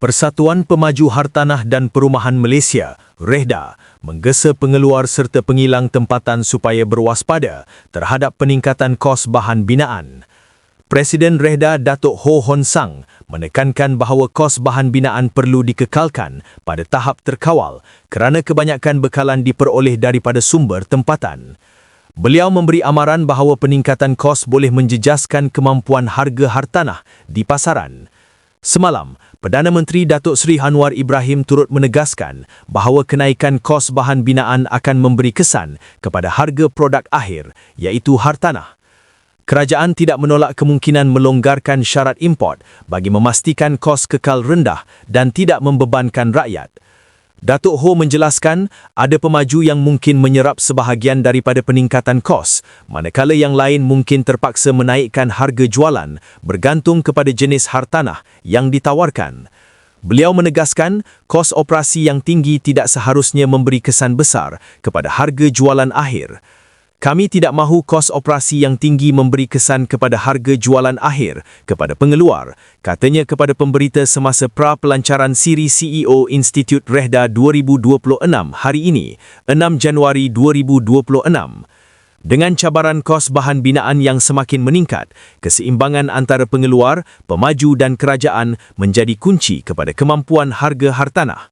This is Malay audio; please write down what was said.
Persatuan Pemaju Hartanah dan Perumahan Malaysia, REHDA, menggesa pengeluar serta pengilang tempatan supaya berwaspada terhadap peningkatan kos bahan binaan. Presiden REHDA Datuk Ho Hon Sang menekankan bahawa kos bahan binaan perlu dikekalkan pada tahap terkawal kerana kebanyakan bekalan diperoleh daripada sumber tempatan. Beliau memberi amaran bahawa peningkatan kos boleh menjejaskan kemampuan harga hartanah di pasaran. Semalam, Perdana Menteri Datuk Seri Anwar Ibrahim turut menegaskan bahawa kenaikan kos bahan binaan akan memberi kesan kepada harga produk akhir iaitu hartanah. Kerajaan tidak menolak kemungkinan melonggarkan syarat import bagi memastikan kos kekal rendah dan tidak membebankan rakyat. Datuk Ho menjelaskan ada pemaju yang mungkin menyerap sebahagian daripada peningkatan kos, manakala yang lain mungkin terpaksa menaikkan harga jualan bergantung kepada jenis hartanah yang ditawarkan. Beliau menegaskan kos operasi yang tinggi tidak seharusnya memberi kesan besar kepada harga jualan akhir. Kami tidak mahu kos operasi yang tinggi memberi kesan kepada harga jualan akhir kepada pengeluar, katanya kepada pemberita semasa pra-pelancaran siri CEO Institut Rehda 2026 hari ini, 6 Januari 2026. Dengan cabaran kos bahan binaan yang semakin meningkat, keseimbangan antara pengeluar, pemaju dan kerajaan menjadi kunci kepada kemampuan harga hartanah.